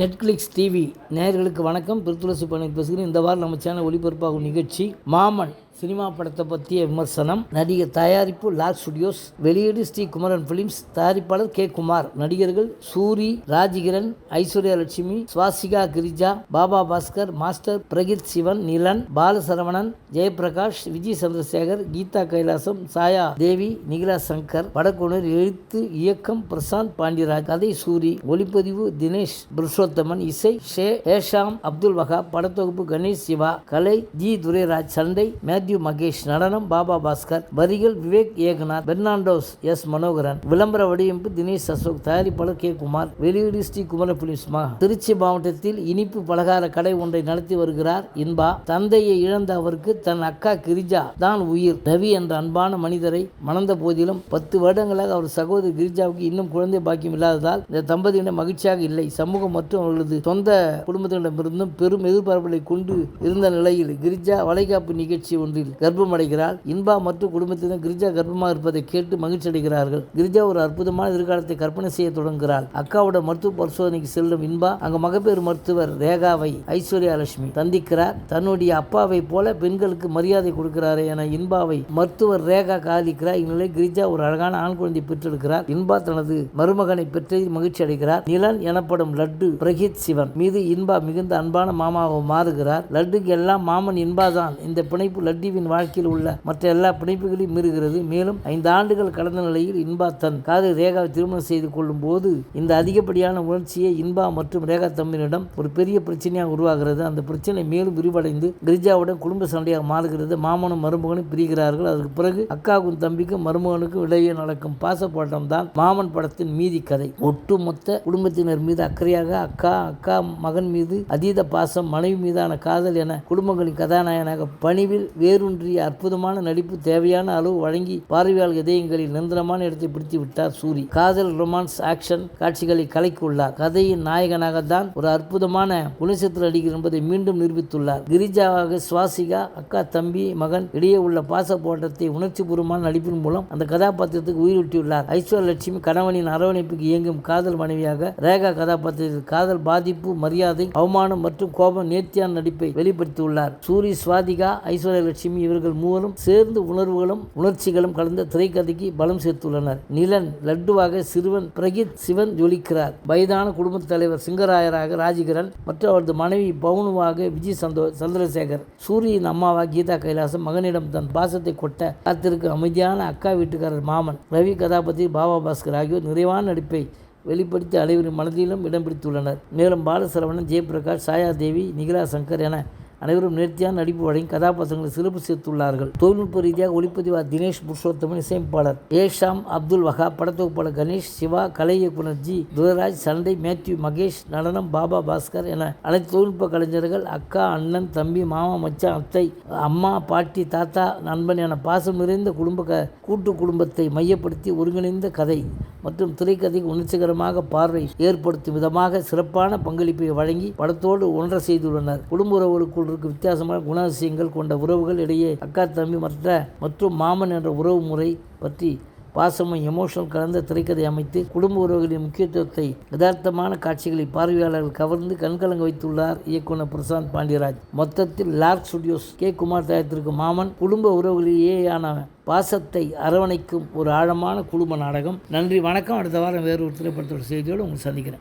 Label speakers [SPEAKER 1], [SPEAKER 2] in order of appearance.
[SPEAKER 1] Netflix TV நேயர்களுக்கு வணக்கம். பிரித்துளசி பண்ணி பேசுகிறேன். இந்த வாரம் நம்ம சேனல் ஒளிபரப்பாகும் நிகழ்ச்சி மாமன். சினிமா படத்தை பற்றிய விமர்சனம். நடிகர் தயாரிப்பு லாக் ஸ்டுடியோஸ். வெளியீடு ஸ்ரீ குமரன் பிலிம்ஸ் தயாரிப்பாளர் கே. குமார். நடிகர்கள் சூரி ராஜகிரண் ஐஸ்வர்யா லட்சுமி சுவாசிகா கிரிஜா பாபா பாஸ்கர் மாஸ்டர் பிரகித் சிவன் நிலன் பாலசரவணன் ஜெயபிரகாஷ் விஜய் சந்திரசேகர் கீதா கைலாசம் சாயா தேவி நிகிலா சங்கர் படக்குனர் எழுத்து இயக்கம் பிரசாந்த் பாண்டியராஜ் கதை சூரி ஒளிப்பதிவு தினேஷ் புருஷோத்தமன் இசை ஷே ஹேஷாம் அப்துல் வஹாப் படத்தொகுப்பு கணேஷ் சிவா கலை ஜி துரைராஜ் சண்டை மேத்யூ மகேஷ் நடனம் பாபா பாஸ்கர் வரிகள் விவேக் ஏகநாத் பெர்னாண்டோஸ் எஸ் மனோகரன் விளம்பர வடிவமைப்பு தினேஷ் அசோக் தயாரிப்பாளர் கே குமார் வெளியீடு ஸ்ரீ குமர பிலிம்ஸ்மா திருச்சி மாவட்டத்தில் இனிப்பு பலகார கடை ஒன்றை நடத்தி வருகிறார் இன்பா. தந்தையை இழந்த அவருக்கு தன் அக்கா கிரிஜா தான் உயிர். ரவி என்ற அன்பான மனிதரை மணந்த போதிலும் பத்து வருடங்களாக அவர் சகோதரி கிரிஜாவுக்கு இன்னும் குழந்தை பாக்கியம் இல்லாததால் இந்த தம்பதியினர் மகிழ்ச்சியாக இல்லை. சமூகம் மற்றும் அவர்களது சொந்த குடும்பத்தினரிடமிருந்தும் பெரும் எதிர்பார்ப்புகளை கொண்டு இருந்த நிலையில் கிரிஜா வளைகாப்பு நிகழ்ச்சி ஒன்று ஒன்றில் கர்ப்பமடைகிறாள். இன்பா மற்றும் குடும்பத்தினர் கிரிஜா கர்ப்பமாக இருப்பதை கேட்டு மகிழ்ச்சி அடைகிறார்கள் கிரிஜா ஒரு அற்புதமான எதிர்காலத்தை கற்பனை செய்ய தொடங்குகிறாள். அக்காவோட மருத்துவ பரிசோதனைக்கு செல்லும் இன்பா அங்கு மகப்பேறு மருத்துவர் ரேகாவை ஐஸ்வர்யா லட்சுமி சந்திக்கிறார் தன்னுடைய அப்பாவை போல பெண்களுக்கு மரியாதை கொடுக்கிறாரே என இன்பாவை மருத்துவர் ரேகா காதலிக்கிறார். இந்நிலை கிரிஜா ஒரு அழகான ஆண் குழந்தை பெற்றெடுக்கிறார். இன்பா தனது மருமகனை பெற்றதில் மகிழ்ச்சி அடைகிறார். நிலன் எனப்படும் லட்டு பிரகித் சிவன் மீது இன்பா மிகுந்த அன்பான மாமாவை மாறுகிறார். லட்டுக்கு எல்லாம் மாமன் இன்பாதான். இந்த பிணைப்பு லட்டு லட்டுவின் வாழ்க்கையில் உள்ள மற்ற எல்லா பிணைப்புகளையும் மீறுகிறது. மேலும் ஐந்து ஆண்டுகள் கடந்த நிலையில் இன்பா தன் காதல் ரேகாவை திருமணம் செய்து கொள்ளும் போது இந்த அதிகப்படியான உணர்ச்சியை இன்பா மற்றும் ரேகா தம்பினிடம் ஒரு பெரிய பிரச்சனையாக உருவாகிறது. அந்த பிரச்சனை மேலும் விரிவடைந்து கிரிஜாவுடன் குடும்ப சண்டையாக மாறுகிறது. மாமனும் மருமகனும் பிரிகிறார்கள். அதற்கு பிறகு அக்காவுக்கும் தம்பிக்கும் மருமகனுக்கும் இடையே நடக்கும் பாசப்பாட்டம் தான் மாமன் படத்தின் மீதி கதை. ஒட்டுமொத்த குடும்பத்தினர் மீது அக்கறையாக அக்கா அக்கா மகன் மீது அதீத பாசம் மனைவி மீதான காதல் என குடும்பங்களின் கதாநாயகனாக பணிவில் வேரூன்றிய அற்புதமான நடிப்பு தேவையான அளவு வழங்கி பார்வையாளர் இதயங்களில் நிரந்தரமான இடத்தை பிடித்து விட்டார் சூரி. காதல் ரொமான்ஸ் ஆக்ஷன் காட்சிகளை கலைக்குள்ளார். கதையின் நாயகனாக தான் ஒரு அற்புதமான குணச்சித்திர நடிகர் என்பதை மீண்டும் நிரூபித்துள்ளார். கிரிஜாவாக சுவாசிகா அக்கா தம்பி மகன் இடையே உள்ள பாச போட்டத்தை உணர்ச்சிபூர்வமான நடிப்பின் மூலம் அந்த கதாபாத்திரத்துக்கு உயிரூட்டியுள்ளார். ஐஸ்வர் லட்சுமி கணவனின் அரவணைப்புக்கு இயங்கும் காதல் மனைவியாக ரேகா கதாபாத்திரத்தில் காதல் பாதிப்பு மரியாதை அவமானம் மற்றும் கோபம் நேர்த்தியான நடிப்பை வெளிப்படுத்தியுள்ளார். சூரி சுவாதிகா ஐஸ்வர்யா லட்சுமி இவர்கள் மூவரும் சேர்ந்து உணர்வுகளும் உணர்ச்சிகளும் கலந்த திரைக்கதைக்கு பலம் சேர்த்துள்ளனர். நிலன் லட்டுவாக சிறுவன் பிரகித் சிவன் ஜொலிக்கிறார். வயதான குடும்பத் தலைவர் சிங்கராயராக ராஜகிரண் மற்றும் அவரது மனைவி பவுனுவாக விஜய் சந்தோ சந்திரசேகர் சூரியன் அம்மாவாக கீதா கைலாசம் மகனிடம் தன் பாசத்தை கொட்ட காத்திருக்கு அமைதியான அக்கா வீட்டுக்காரர் மாமன் ரவி கதாபதி பாபா பாஸ்கர் ஆகியோர் நிறைவான நடிப்பை வெளிப்படுத்தி அனைவரின் மனதிலும் இடம் பிடித்துள்ளனர். மேலும் பாலசரவணன் ஜெயபிரகாஷ் சாயாதேவி நிகிலா சங்கர் என அனைவரும் நேர்த்தியான நடிப்பு வழங்கி கதாபாத்திரங்களை சிறப்பு சேர்த்துள்ளார்கள். தொழில்நுட்ப ரீதியாக ஒளிப்பதிவா தினேஷ் புருஷோத்தமன் இசையமைப்பாளர் ஏஷாம் அப்துல் வகா படத்தொகுப்பாளர் கணேஷ் சிவா கலை இயக்குனர் ஜி துரராஜ் சண்டை மேத்யூ மகேஷ் நடனம் பாபா பாஸ்கர் என அனைத்து தொழில்நுட்ப கலைஞர்கள் அக்கா அண்ணன் தம்பி மாமா மச்சான் அத்தை அம்மா பாட்டி தாத்தா நண்பன் என பாசம் நிறைந்த குடும்ப க கூட்டு குடும்பத்தை மையப்படுத்தி ஒருங்கிணைந்த கதை. மற்றும் திரைக்கதைக்கு உணர்ச்சிகரமாக பார்வை ஏற்படுத்தும் விதமாக சிறப்பான பங்களிப்பை வழங்கி படத்தோடு ஒன்ற செய்துள்ளனர். குடும்ப உறவுகளுக்குள் இருக்கும் வித்தியாசமான குணாதிசயங்கள் கொண்ட உறவுகள் இடையே அக்கா தம்பி மற்ற மற்றும் மாமன் என்ற உறவு முறை பற்றி பாசமும் எமோஷனல் கலந்த திரைக்கதை அமைத்து குடும்ப உறவுகளின் முக்கியத்துவத்தை யதார்த்தமான காட்சிகளை பார்வையாளர்கள் கவர்ந்து கண்கலங்க வைத்துள்ளார் இயக்குனர் பிரசாந்த் பாண்டியராஜ். மொத்தத்தில் லார்க் ஸ்டுடியோஸ் கே. குமார் தயாரித்திருக்கும் மாமன் குடும்ப உறவுகளிலேயான பாசத்தை அரவணைக்கும் ஒரு ஆழமான குடும்ப நாடகம். நன்றி வணக்கம். அடுத்த வாரம் வேறு ஒரு திரைப்படத்தோட செய்தியோடு உங்களை சந்திக்கிறேன்.